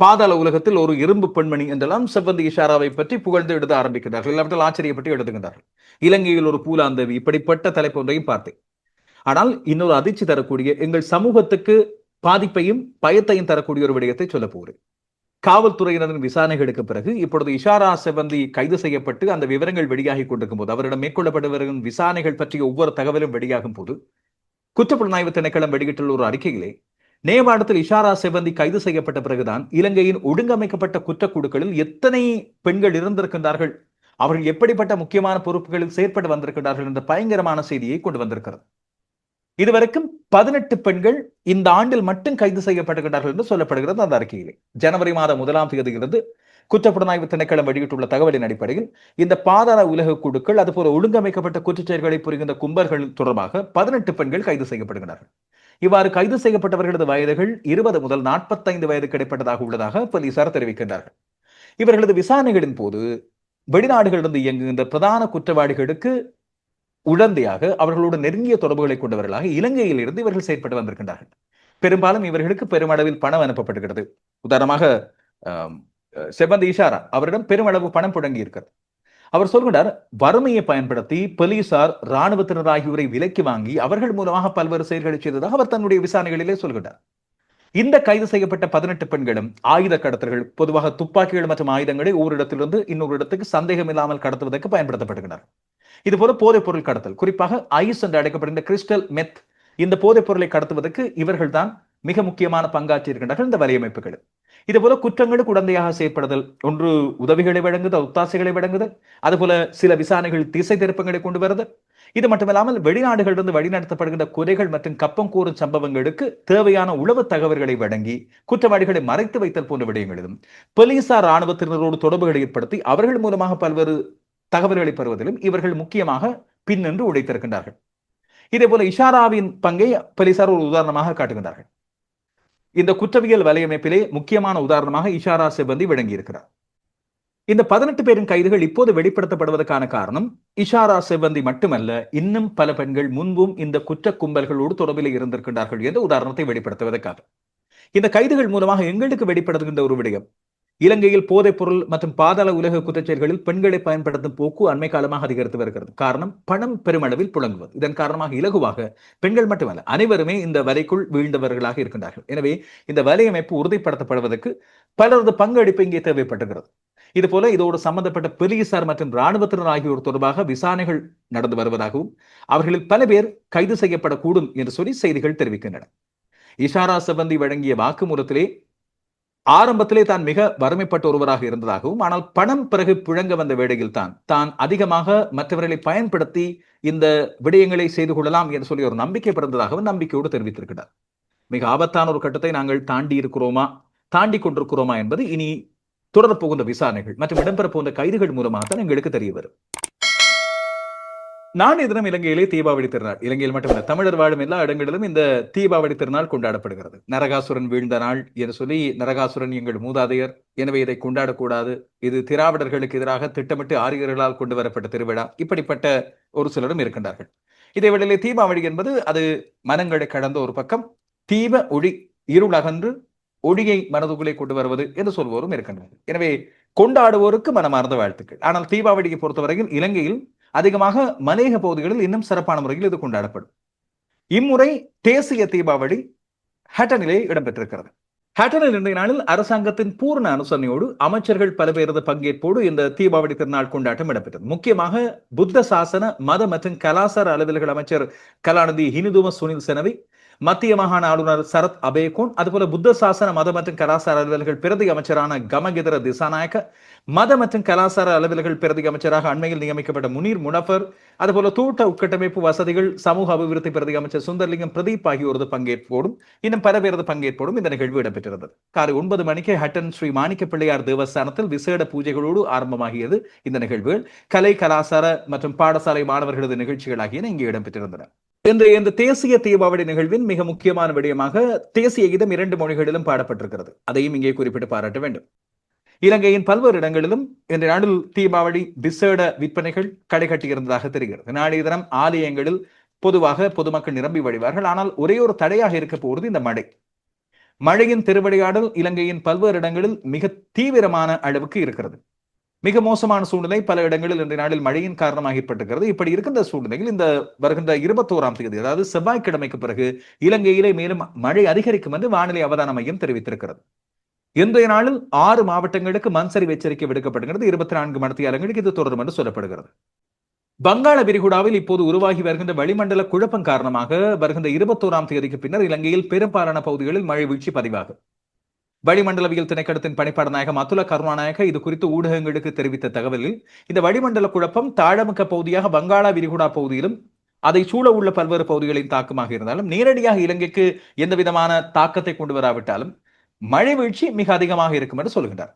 பாதாள உலகத்தில் ஒரு இரும்பு பெண்மணி என்றெல்லாம் செவ்வந்தி இஷாராவை பற்றி புகழ்ந்து எழுத ஆரம்பிக்கிறார்கள். இல்லாவிட்டால் ஆச்சரியப்பட்டு எழுதுகின்றார்கள். இலங்கையில் ஒரு பூலாந்தேவி இப்படிப்பட்ட தலைப்பு ஒன்றையும் பார்த்தேன். ஆனால் இன்னொரு அதிர்ச்சி தரக்கூடிய எங்கள் சமூகத்துக்கு பாதிப்பையும் பயத்தையும் தரக்கூடிய ஒரு விடயத்தை சொல்ல போகிறேன். காவல்துறையினரின் விசாரணைகளுக்கு பிறகு இப்பொழுது இஷாரா செவந்தி கைது செய்யப்பட்டு அந்த விவரங்கள் வெளியாகி கொண்டிருக்கும் போது அவரிடம் மேற்கொள்ளப்பட்டு வரும் விசாரணைகள் பற்றிய ஒவ்வொரு தகவலும் வெளியாகும் போது குற்றப்புலனாய்வு திணைக்களம் வெளியிட்டுள்ள ஒரு அறிக்கையிலே நேபாளத்தில் இஷாரா செவந்தி கைது செய்யப்பட்ட பிறகுதான் இலங்கையின் ஒழுங்கமைக்கப்பட்ட குற்றக்குழுக்களில் எத்தனை பெண்கள் இருந்திருக்கின்றார்கள் அவர்கள் எப்படிப்பட்ட முக்கியமான பொறுப்புகளில் செயற்பட்டு வந்திருக்கிறார்கள் என்ற பயங்கரமான செய்தியை கொண்டு வந்திருக்கிறது. இதுவரைக்கும் பதினெட்டு பெண்கள் இந்த ஆண்டில் மட்டும் கைது செய்யப்படுகிறார்கள் என்று சொல்லப்படுகிறது அந்த அறிக்கையிலே. ஜனவரி மாதம் முதலாம் தேதியிலிருந்து குற்றப்புலனாய்வு திணைக்களம் வெளியிட்டுள்ள தகவலின் அடிப்படையில் இந்த பாதாள உலக குழுக்கள் அதுபோல ஒழுங்கமைக்கப்பட்ட குற்றச்செயல்களை புரிகின்ற கும்பல்கள் தொடர்பாக பதினெட்டு பெண்கள் கைது செய்யப்படுகிறார்கள் இவ்வாறு கைது செய்யப்பட்டவர்களது வயதுகள் இருபது முதல் நாற்பத்தைந்து வயது கிடைப்பட்டதாக உள்ளதாக போலீசார் தெரிவிக்கின்றார்கள். இவர்களது விசாரணைகளின் போது வெளிநாடுகளிலிருந்து இயங்குகின்ற பிரதான குற்றவாளிகளுக்கு உடந்தையாக அவர்களோடு நெருங்கிய தொடர்புகளை கொண்டவர்களாக இலங்கையில் இருந்து இவர்கள் செயற்பட்டு வந்திருக்கின்றார்கள். பெரும்பாலும் இவர்களுக்கு பெருமளவில் பணம் அனுப்பப்படுகிறது உதாரணமாக செவந்த் இஷாரா அவரிடம் பெருமளவு பணம் புழங்கி இருக்கிறது அவர் சொல்கிறார் வறுமையை பயன்படுத்தி போலீசார் இராணுவத்தினர் ஆகியோரை விலக்கி வாங்கி அவர்கள் மூலமாக பல்வேறு செயல்களை செய்ததாக அவர் தன்னுடைய விசாரணைகளிலே சொல்கிறார் இந்த கைது செய்யப்பட்ட பதினெட்டு பெண்களும் ஆயுத கடத்தல்கள் பொதுவாக துப்பாக்கிகள் மற்றும் ஆயுதங்களை ஓரிடத்திலிருந்து இன்னொரு இடத்துக்கு சந்தேகம் இல்லாமல் கடத்துவதற்கு பயன்படுத்தப்படுகின்றனர். இது போல போதைப் பொருள் கடத்தல். குறிப்பாக ஐஸ் என்று அழைக்கப்படுகின்ற கிறிஸ்டல் மெத் இந்த போதைப் பொருளை கடத்துவதற்கு இவர்கள் தான் மிக முக்கியமான பங்காற்றி இருக்கின்றார்கள் இந்த வலையமைப்புகள். இது போல குற்றங்களுக்கு உடந்தையாக செயற்படுதல் ஒன்று உதவிகளை வழங்குதல் ஒத்தாசைகளை வழங்குதல் அதுபோல சில விசாரணைகள் திசை திருப்பங்களை கொண்டு வருதல். இது மட்டுமில்லாமல் வெளிநாடுகளிலிருந்து வழிநடத்தப்படுகின்ற குறைகள் மற்றும் கப்பம் கூறும் சம்பவங்களுக்கு தேவையான உளவு தகவல்களை வழங்கி குற்றவாளிகளை மறைத்து வைத்தல் போன்ற விடயங்களிலும் போலீசார் ராணுவத்தினரோடு தொடர்புகளை ஏற்படுத்தி அவர்கள் மூலமாக பல்வேறு தகவல்களை பெறுவதிலும் இவர்கள் முக்கியமாக பின்னின்று உடைத்திருக்கின்றார்கள். இதே போல இஷாராவின் பங்கை போலீசார் ஒரு உதாரணமாக காட்டுகின்றார்கள். இந்த குற்றவியல் வலையமைப்பிலே முக்கியமான உதாரணமாக இஷாரா சிபந்தி விளங்கியிருக்கிறார். இந்த பதினெட்டு பேரின் கைதுகள் இப்போது வெளிப்படுத்தப்படுவதற்கான காரணம் இஷாரா செவ்வந்தி மட்டுமல்ல இன்னும் பல பெண்கள் முன்பும் இந்த குற்ற கும்பல்களோடு தொடர்பில் இருந்திருக்கின்றார்கள் என்ற உதாரணத்தை வெளிப்படுத்துவதற்காக. இந்த கைதுகள் மூலமாக எங்களுக்கு வெளிப்படுத்துகின்ற ஒரு விடயம் இலங்கையில் போதைப் பொருள் மற்றும் பாதாள உலக குற்றச்செயல்களில் பெண்களை பயன்படுத்தும் போக்கு அண்மை காலமாக அதிகரித்து வருகிறது. காரணம் பணம் பெருமளவில் புழங்குவது. இதன் காரணமாக இலகுவாக பெண்கள் மட்டுமல்ல அனைவருமே இந்த வலைக்குள் வீழ்ந்தவர்களாக இருக்கின்றார்கள். எனவே இந்த வலையமைப்பு உறுதிப்படுத்தப்படுவதற்கு பலரது பங்களிப்பு இங்கே தேவைப்படுகிறது இது போல இதோடு சம்பந்தப்பட்ட போலீசார் மற்றும் இராணுவத்தினர் ஆகியோர் தொடர்பாக விசாரணைகள் நடந்து வருவதாகவும் அவர்களில் பல பேர் கைது செய்யப்படக்கூடும் என்று சொல்லி செய்திகள் தெரிவிக்கின்றன. இஷாரா சபந்தி வழங்கிய வாக்குமூலத்திலே ஆரம்பத்திலே தான் மிக வறுமைப்பட்ட ஒருவராக இருந்ததாகவும் ஆனால் பணம் பிறகு புழங்க வந்த வேடையில் தான் தான் அதிகமாக மற்றவர்களை பயன்படுத்தி இந்த விடயங்களை செய்து கொள்ளலாம் என்று சொல்லி ஒரு நம்பிக்கை பிறந்ததாகவும் நம்பிக்கையோடு தெரிவித்திருக்கிறார். மிக ஆபத்தான ஒரு கட்டத்தை நாங்கள் தாண்டி இருக்கிறோமா தாண்டி கொண்டிருக்கிறோமா என்பது இனி தொடரப்போகின்ற விசாரணைகள் மற்றும் இடம்பெற போகின்ற கைதுகள் மூலமாக தான் எங்களுக்கு தெரிய வரும். நாளைய தினம் இலங்கையிலே தீபாவளி திருநாள். இலங்கையில் மட்டுமல்ல தமிழர் வாழும் எல்லா இடங்களிலும் இந்த தீபாவளி திருநாள் கொண்டாடப்படுகிறது. நரகாசுரன் வீழ்ந்த நாள் என்று சொல்லி நரகாசுரன் எங்கள் மூதாதையர் எனவே இதை கொண்டாடக்கூடாது. இது திராவிடர்களுக்கு எதிராக திட்டமிட்டு ஆரியர்களால் கொண்டு வரப்பட்ட திருவிழா. இப்படிப்பட்ட ஒரு சிலரும் இருக்கின்றார்கள். இதே வேளையிலே தீபாவளி என்பது அது மனங்களை கடந்த ஒரு பக்கம் தீப ஒளி இருள் அகன்று ஒளியை மனதுக்குள்ளே கொண்டு வருவது என்று சொல்வோரும் இருக்கின்றனர். எனவே கொண்டாடுவோருக்கு மனமார்ந்த வாழ்த்துக்கள். ஆனால் தீபாவளியை பொறுத்தவரையில் இலங்கையில் அதிகமாக மலேக பகுதிகளில் இன்னும் சிறப்பான முறையில் இது கொண்டாடப்படும். இம்முறை தேசிய தீபாவளி ஹேட்டனிலே இடம்பெற்றிருக்கிறது. ஹேட்டனில் இன்றைய நாளில் அரசாங்கத்தின் பூர்ண அனுசரணையோடு அமைச்சர்கள் பல பேரது பங்கேற்போடு இந்த தீபாவளி திருநாள் கொண்டாட்டம் இடம்பெற்றது. முக்கியமாக புத்த சாசன மத மற்றும் கலாசார அலுவல்கள் அமைச்சர் கலாநிதி ஹினிதும சுனில் செனவி மத்திய மாகாண ஆளுநர் சரத் அபேகோன் அதுபோல புத்த சாசன மத மற்றும் கலாசார அலுவலர்கள் பிரதி அமைச்சரான கமகிதர திசாநாயக்க மத மற்றும் கலாசார அலுவலர்கள் பிரதி அமைச்சராக அண்மையில் நியமிக்கப்பட்ட முனீர் முனஃபர் அதுபோல தோட்ட உட்கட்டமைப்பு வசதிகள் சமூக அபிவிருத்தி பிரதி அமைச்சர் சுந்தர்லிங்கம் பிரதீப் ஆகியோரது பங்கேற்போடும் இன்னும் பல பேரது பங்கேற்போடும் இந்த நிகழ்வு இடம்பெற்றது காலை ஒன்பது மணிக்கு ஹட்டன் ஸ்ரீ மாணிக்க பிள்ளையார் தேவஸ்தானத்தில் விசேட பூஜைகளோடு ஆரம்பமாகியது இந்த நிகழ்வுகள். கலை கலாசார மற்றும் பாடசாலை மாணவர்களது நிகழ்ச்சிகள் ஆகியன இங்கே இடம்பெற்றிருந்தன. இன்றைய இந்த தேசிய தீபாவளி நிகழ்வின் மிக முக்கியமான விடயமாக தேசிய கீதம் இரண்டு மொழிகளிலும் பாடப்பட்டிருக்கிறது. அதையும் இங்கே குறிப்பிட்டு பாராட்ட வேண்டும். இலங்கையின் பல்வேறு இடங்களிலும் இன்றைய நாளில் தீபாவளி விசேட விற்பனைகள் கடைகட்டியிருந்ததாக தெரிகிறது. நாளைய தினம் ஆலயங்களில் பொதுவாக பொதுமக்கள் நிரம்பி வழிவார்கள். ஆனால் ஒரே ஒரு தடையாக இருக்க போகிறது இந்த மழை. மழையின் திருவிளையாடல் இலங்கையின் பல்வேறு இடங்களில் மிக தீவிரமான அளவுக்கு இருக்கிறது. மிக மோசமான சூழ்நிலை. பல இடங்களில் இன்றைய நாளில் மழையின் காரணமாக ஏற்பட்டிருக்கிறது. இப்படி இருக்கின்ற சூழ்நிலையில் இந்த வருகின்ற இருபத்தோராம் தேதி அதாவது செவ்வாய்க்கிழமைக்கு பிறகு இலங்கையிலே மேலும் மழை அதிகரிக்கும் என்று வானிலை அவதான மையம் தெரிவித்திருக்கிறது. இன்றைய நாளில் ஆறு மாவட்டங்களுக்கு மண் எச்சரிக்கை விடுக்கப்படுகிறது. இருபத்தி நான்கு மணித்தியாலங்களுக்கு இது தொடரும் என்று சொல்லப்படுகிறது. வங்காள விரிகுடாவில் இப்போது உருவாகி வருகின்ற வளிமண்டல குழப்பம் காரணமாக வருகின்ற இருபத்தோராம் தேதிக்கு பின்னர் இலங்கையில் பெரும்பாலான பகுதிகளில் மழை வீழ்ச்சி பதிவாகும். வளிமண்டலவியல் திணைக்களத்தின் பணிப்பாளர் நாயகம் அதுல கருணாநாயக இது குறித்து ஊடகங்களுக்கு தெரிவித்த தகவலில் இந்த வளிமண்டல குழப்பம் தாழமுக்க பகுதியாக வங்காள விரிகுடா பகுதியிலும் அதை சூழ உள்ள பல்வேறு பகுதிகளின் தாக்கமாக இருந்தாலும் நேரடியாக இலங்கைக்கு எந்த விதமான தாக்கத்தை கொண்டு வராவிட்டாலும் மழை வீழ்ச்சி மிக அதிகமாக இருக்கும் என்று சொல்கின்றார்.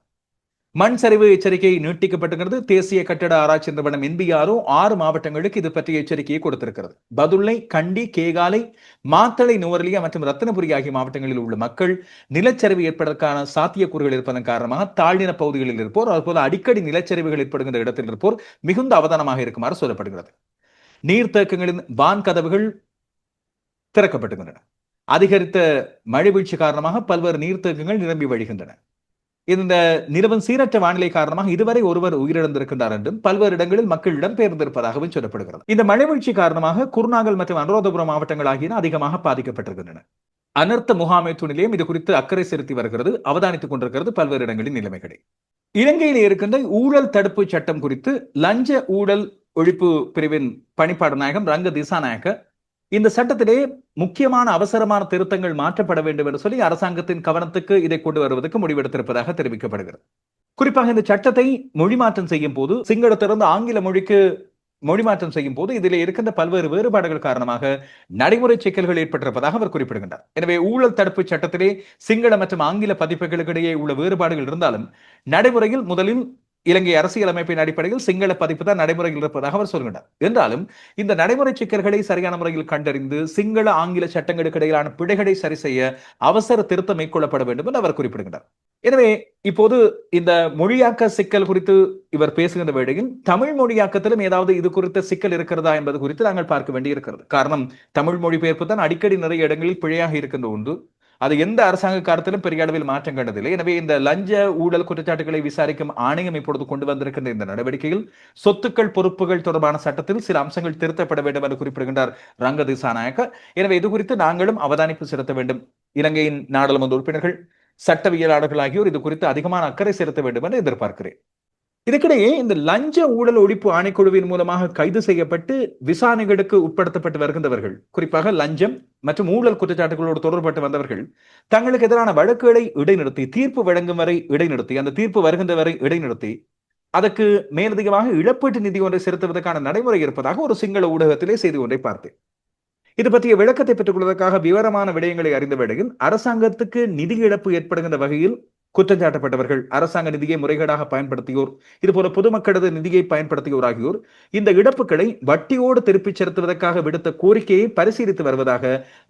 மண் சரிவு எச்சரிக்கை நீட்டிக்கப்பட்டுகிறது தேசிய கட்டட ஆராய்ச்சி நிறுவனம் என்பிஆரோ ஆறு மாவட்டங்களுக்கு இது பற்றிய எச்சரிக்கையை கொடுத்திருக்கிறது. பதுல்லை கண்டி கேகாலை மாத்தளை நுவரலியா மற்றும் ரத்தனபுரி ஆகிய மாவட்டங்களில் உள்ள மக்கள் நிலச்சரிவு ஏற்பதற்கான சாத்தியக்கூறுகள் இருப்பதன் காரணமாக தாழ்நில பகுதிகளில் இருப்போர் அதுபோல அடிக்கடி நிலச்சரிவுகள் ஏற்படுகின்ற இடத்தில் இருப்போர் மிகுந்த அவதானமாக இருக்குமாறு சொல்லப்படுகிறது. நீர்த்தேக்கங்களின் வான் கதவுகள் திறக்கப்பட்டுகின்றன. அதிகரித்த மழை வீழ்ச்சி காரணமாக பல்வேறு நீர்த்தேக்கங்கள் நிரம்பி வழிகின்றன. இந்த நிலவும் சீரற்ற வானிலை காரணமாக இதுவரை ஒருவர் உயிரிழந்திருக்கின்றார் என்றும் பல்வேறு இடங்களில் மக்கள் இடம்பெயர்ந்திருப்பதாகவும் சொல்லப்படுகிறது. இந்த மழை வீழ்ச்சி காரணமாக குருநாகல் மற்றும் அனுராதபுரம் மாவட்டங்கள் ஆகியன அதிகமாக பாதிக்கப்பட்டிருக்கின்றன. அனர்த்த முகாமைத்துவ நிலையம் இது குறித்து அக்கறை செலுத்தி வருகிறது அவதானித்துக் கொண்டிருக்கிறது பல்வேறு இடங்களின் நிலைமைகளை இலங்கையில் இருக்கின்ற ஊழல் தடுப்பு சட்டம் குறித்து லஞ்ச ஊழல் ஒழிப்பு பிரிவின் பணிப்பாடு நாயகம் ரங்க திசாநாயக்க இந்த சட்டத்திலே முக்கியமான அவசரமான திருத்தங்கள் மாற்றப்பட வேண்டும் என்று சொல்லி அரசாங்கத்தின் கவனத்துக்கு இதை கொண்டு வருவதற்கு முடிவெடுத்திருப்பதாக தெரிவிக்கப்படுகிறது. குறிப்பாக இந்த சட்டத்தை மொழி மாற்றம் செய்யும் போது சிங்களத்திலிருந்து ஆங்கில மொழிக்கு மொழி மாற்றம் செய்யும் போது இதில் இருக்கின்ற பல்வேறு வேறுபாடுகள் காரணமாக நடைமுறை சிக்கல்கள் ஏற்பட்டிருப்பதாக அவர் குறிப்பிடுகின்றார். எனவே ஊழல் தடுப்பு சட்டத்திலே சிங்கள மற்றும் ஆங்கில பதிப்புகளுக்கிடையே உள்ள வேறுபாடுகள் இருந்தாலும் நடைமுறையில் முதலில் இலங்கை அரசியலமைப்பின் அடிப்படையில் சிங்கள பதிப்பு தான் நடைமுறையில் இருப்பதாக அவர் சொல்கிறார் என்றாலும் இந்த நடைமுறை சிக்கல்களை சரியான முறையில் கண்டறிந்து சிங்கள ஆங்கில சட்டங்களுக்கு இடையிலான பிழைகளை சரி செய்ய அவசர திருத்தம் மேற்கொள்ளப்பட வேண்டும் என்று அவர் குறிப்பிடுகிறார் எனவே இப்போது இந்த மொழியாக்க சிக்கல் குறித்து இவர் பேசுகின்ற வேளையில் தமிழ் மொழியாக்கத்திலும் ஏதாவது இது குறித்த சிக்கல் இருக்கிறதா என்பது குறித்து நாங்கள் பார்க்க வேண்டியிருக்கிறது. காரணம் தமிழ் மொழிபெயர்ப்பு தான் அடிக்கடி நிறைய இடங்களில் பிழையாக இருக்கின்ற ஒன்று. அது எந்த அரசாங்க காலத்திலும் பெரிய அளவில் மாற்றம் கண்டதில்லை. எனவே இந்த லஞ்ச ஊழல் குற்றச்சாட்டுகளை விசாரிக்கும் ஆணையம் இப்பொழுது கொண்டு வந்திருக்கின்ற இந்த நடவடிக்கையில் சொத்துக்கள் பொறுப்புகள் தொடர்பான சட்டத்தில் சில அம்சங்கள் திருத்தப்பட வேண்டும் என்று குறிப்பிடுகின்றார் ரங்க திசாநாயக்க எனவே இது குறித்து நாங்களும் அவதானிப்பு செலுத்த வேண்டும். இலங்கையின் நாடாளுமன்ற உறுப்பினர்கள் சட்டவியலாளர்கள் ஆகியோர் இது குறித்து அதிகமான அக்கறை செலுத்த வேண்டும் என்று எதிர்பார்க்கிறேன். இதுக்கிடையே இந்த லஞ்ச ஊழல் ஒழிப்பு ஆணைக்குழுவின் மூலமாக கைது செய்யப்பட்டு விசாரணைகளுக்கு உட்படுத்தப்பட்டு வருகின்றவர்கள் குறிப்பாக லஞ்சம் மற்றும் ஊழல் குற்றச்சாட்டுகளோடு தொடர்பட்டு வந்தவர்கள் தங்களுக்கு எதிரான வழக்குகளை இடைநிறுத்தி தீர்ப்பு வழங்கும் வரை இடைநிறுத்தி அந்த தீர்ப்பு வருகின்ற வரை இடைநிறுத்தி அதற்கு மேலதிகமாக இழப்பீட்டு நிதி ஒன்றை செலுத்துவதற்கான நடைமுறை இருப்பதாக ஒரு சிங்கள ஊடகத்திலே செய்தி ஒன்றை பார்த்தேன். இது பற்றிய விளக்கத்தை பெற்றுக் கொள்வதற்காக விவரமான விடயங்களை அறிந்த வேளையில் அரசாங்கத்துக்கு நிதி இழப்பு ஏற்படுகின்ற வகையில் குற்றம் சாட்டப்பட்டவர்கள் அரசாங்க நிதியை முறைகேடாக பயன்படுத்தியோர் இதுபோல பொதுமக்களது நிதியை பயன்படுத்தியோர் ஆகியோர் இந்த இழப்புகளை வட்டியோடு திருப்பிச் செலுத்துவதற்காக விடுத்த கோரிக்கையை பரிசீலித்து வருவதாக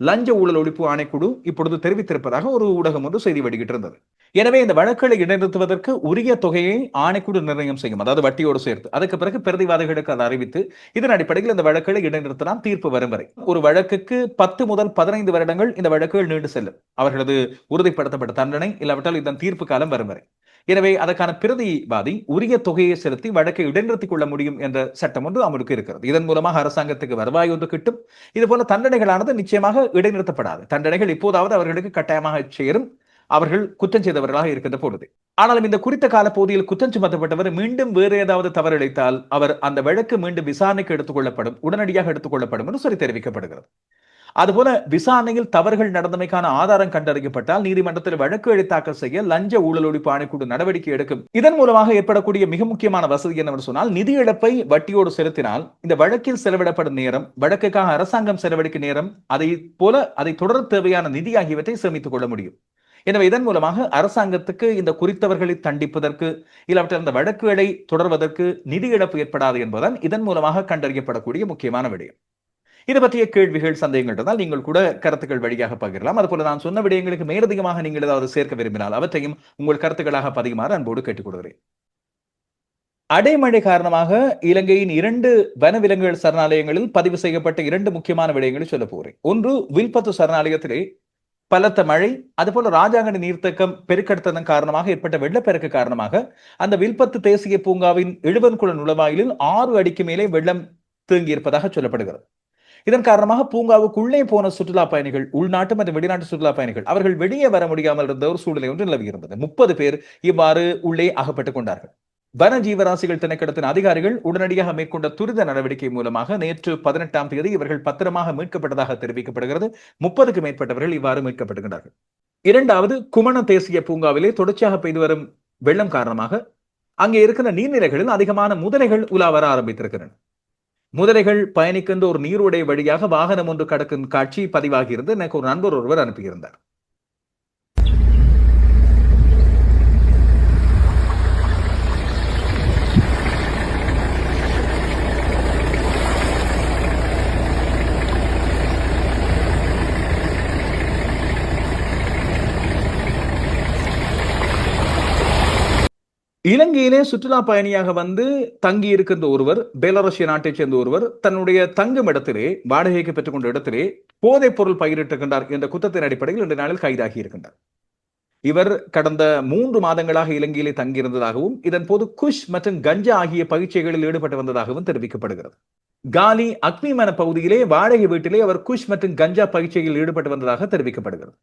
லஞ்ச ஊழல் ஒழிப்பு ஆணைக்குழு இப்பொழுது தெரிவித்திருப்பதாக ஒரு ஊடகம் ஒன்று செய்தி வெளியிட்டிருந்தது. எனவே இந்த வழக்குகளை இடைநிறுத்துவதற்கு உரிய தொகையை ஆணைக்குழு நிர்ணயம் செய்யும் அதாவது வட்டியோடு சேர்த்து. அதுக்கு பிறகு பிரதிவாதிகளுக்கு அதை அறிவித்து இதன் அடிப்படையில் இந்த வழக்குகளை இடைநிறுத்தலாம் தீர்ப்பு வரும் வரை. ஒரு வழக்குக்கு பத்து முதல் பதினைந்து வருடங்கள் இந்த வழக்குகள் நீண்டு செல்லும். அவர்களது உறுதிப்படுத்தப்பட்ட தண்டனை இல்லாவிட்டால் இதன் தீர்ப்பு காலம் வரும் வரை. எனவே அதற்கான பிரதிவாதி உரிய தொகையை செலுத்தி வழக்கை இடைநிறுத்திக் கொள்ள முடியும் என்ற சட்டம் ஒன்று அமலுக்கு இருக்கிறது. இதன் மூலமாக அரசாங்கத்துக்கு வருவாய் ஒன்று கிட்டும். இதுபோல தண்டனைகளானது நிச்சயமாக இடைநிறுத்தப்படாது. தண்டனைகள் இப்போதாவது அவர்களுக்கு கட்டாயமாக சேரும். அவர்கள் குற்றம் செய்தவர்களாக இருக்கின்ற பொழுது. ஆனாலும் இந்த குறித்த காலப்பகுதியில் குற்றம் சுமத்தப்பட்டவர் மீண்டும் வேறு ஏதாவது தவறு அவர் அந்த வழக்கு மீண்டும் விசாரணைக்கு எடுத்துக் கொள்ளப்படும் உடனடியாக எடுத்துக் கொள்ளப்படும் என்று சொல்லி தெரிவிக்கப்படுகிறது. அதுபோல விசாரணையில் தவறுகள் நடந்தமைக்கான ஆதாரம் கண்டறியப்பட்டால் நீதிமன்றத்தில் வழக்கு எழுத்தாக்கல் செய்ய லஞ்ச ஊழல் ஒழிப்பு ஆணைக்குழு நடவடிக்கை எடுக்கும். இதன் மூலமாக ஏற்படக்கூடிய மிக முக்கியமான வசதி என்னவென்று சொன்னால் நிதி இழப்பை வட்டியோடு செலுத்தினால் இந்த வழக்கில் செலவிடப்படும் நேரம் வழக்குக்காக அரசாங்கம் செலவழிக்கும் நேரம் அதை போல அதை தொடர் தேவையான நிதி ஆகியவற்றை சேமித்துக் கொள்ள முடியும். எனவே இதன் மூலமாக அரசாங்கத்துக்கு இந்த குறித்தவர்களை தண்டிப்பதற்கு இல்லாவற்றில் அந்த வழக்குகளை தொடர்வதற்கு நிதி இழப்பு ஏற்படாது என்பதுதான் இதன் மூலமாக கண்டறியப்படக்கூடிய முக்கியமான விடயம். இது பற்றிய கேள்விகள் சந்தேகங்கள் இருந்தால் நீங்கள் கூட கருத்துக்கள் வழியாக பகிரலாம். அதுபோல நான் சொன்ன விடயங்களுக்கு மேலதிகமாக நீங்கள் ஏதாவது சேர்க்க விரும்பினால் அவற்றையும் உங்கள் கருத்துக்களாக பதிகுமாறு அன்போடு கேட்டுக்கொள்கிறேன். அடைமழை காரணமாக இலங்கையின் இரண்டு வனவிலங்குகள் சரணாலயங்களில் பதிவு செய்யப்பட்ட இரண்டு முக்கியமான விடயங்களை சொல்ல போகிறேன். ஒன்று வில்பத்து சரணாலயத்திலே பலத்த மழை அதுபோல ராஜாங்கனி நீர்த்தக்கம் பெருக்கெடுத்ததன் காரணமாக ஏற்பட்ட வெள்ளப்பெருக்கு காரணமாக அந்த வில்பத்து தேசிய பூங்காவின் இழுவன்குள நுழைவாயிலில் ஆறு அடிக்கு மேலே வெள்ளம் தேங்கியிருப்பதாக சொல்லப்படுகிறது. இதன் காரணமாக பூங்காவுக்குள்ளே போன சுற்றுலா பயணிகள் உள்நாட்டு மற்றும் வெளிநாட்டு சுற்றுலா பயணிகள் அவர்கள் வெளியே வர முடியாமல் இருந்த ஒரு சூழ்நிலை ஒன்று நிலவுகிறது முப்பது பேர் இவ்வாறு உள்ளே அகப்பட்டுக் கொண்டார்கள். வன ஜீவராசிகள் திணைக்களத்தின் அதிகாரிகள் உடனடியாக மேற்கொண்ட துரித நடவடிக்கை மூலமாக நேற்று பதினெட்டாம் தேதி இவர்கள் பத்திரமாக மீட்கப்பட்டதாக தெரிவிக்கப்படுகிறது. முப்பதுக்கு மேற்பட்டவர்கள் இவ்வாறு மீட்கப்படுகின்றார்கள் இரண்டாவது குமண தேசிய பூங்காவிலே தொடர்ச்சியாக பெய்து வரும் வெள்ளம் காரணமாக அங்கே இருக்கிற நீர்நிலைகளில் அதிகமான முதலைகள் உலா வர ஆரம்பித்திருக்கின்றன. முதலைகள் பயணிக்கின்ற ஒரு நீரோடை வழியாக வாகனம் ஒன்று கடக்கும் காட்சி பதிவாகியிருந்து எனக்கு ஒரு நண்பர் ஒருவர் அனுப்பியிருந்தார். இலங்கையிலே சுற்றுலா பயணியாக வந்து தங்கி இருக்கின்ற ஒருவர் பெலாரசிய நாட்டைச் சேர்ந்த ஒருவர் தன்னுடைய தங்கும் இடத்திலே வாடகைக்கு பெற்றுக்கொண்ட இடத்திலே போதைப் பொருள் பயிரிட்டிருக்கின்றார் என்ற குற்றத்தின் அடிப்படையில் இன்று நாளில் கைதாகி இருக்கின்றார் இவர் கடந்த மூன்று மாதங்களாக இலங்கையிலே தங்கியிருந்ததாகவும் இதன் போது குஷ் மற்றும் கஞ்சா ஆகிய பயிற்சிகளில் ஈடுபட்டு வந்ததாகவும் தெரிவிக்கப்படுகிறது. காலி அக்னிமன பகுதியிலே வாடகை வீட்டிலே அவர் குஷ் மற்றும் கஞ்சா பயிற்சியில் ஈடுபட்டு வந்ததாக தெரிவிக்கப்படுகிறது.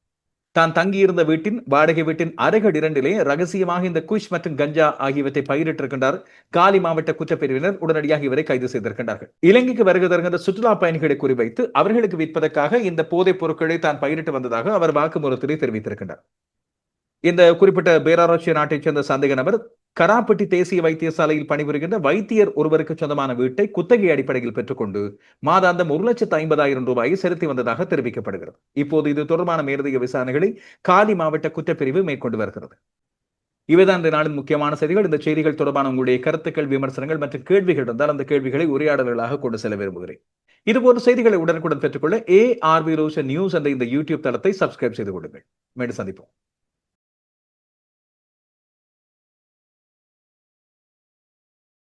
தான் தங்கியிருந்த வீட்டின் வாடகை வீட்டின் அறைகள் இரண்டிலே ரகசியமாக இந்த குஷ் மற்றும் கஞ்சா ஆகியவற்றை பயிரிட்டிருக்கின்றார். காலி மாவட்ட குற்றப்பிரிவினர் உடனடியாக இவரை கைது செய்திருக்கின்றார்கள். இலங்கைக்கு வருகை தருகின்ற சுற்றுலா பயணிகளை குறிவைத்து அவர்களுக்கு விற்பதற்காக இந்த போதைப் பொருட்களை தான் பயிரிட்டு வந்ததாக அவர் வாக்குமூலத்திலே தெரிவித்திருக்கின்றார். இந்த குறிப்பிட்ட பேராராட்சிய நாட்டைச் சேர்ந்த சந்தேக நபர் கராப்பட்டி தேசிய வைத்தியசாலையில் பணிபுரிகின்ற வைத்தியர் ஒருவருக்கு சொந்தமான வீட்டை குத்தகை அடிப்படையில் பெற்றுக்கொண்டு மாதாந்தம் ஒரு லட்சத்து ஐம்பதாயிரம் ரூபாயை செலுத்தி வந்ததாக தெரிவிக்கப்படுகிறது. இப்போது இது தொடர்பான மேலதிக விசாரணைகளை காலி மாவட்ட குற்றப்பிரிவு மேற்கொண்டு வருகிறது. இவைதான் இந்த நாளின் முக்கியமான செய்திகள். இந்த செய்திகள் தொடர்பான உங்களுடைய கருத்துக்கள் விமர்சனங்கள் மற்றும் கேள்விகள் இருந்தால் அந்த கேள்விகளை உரையாடல்களாக கொண்டு செல்ல விரும்புகிறேன். இதுபோன்ற செய்திகளை உடனுக்குடன் பெற்றுக்கொள்ள A R V Roshan news என்ற இந்த யூடியூப் தளத்தை சப்ஸ்கிரைப் செய்து கொள்ளுங்கள். மீண்டும் சந்திப்போம்.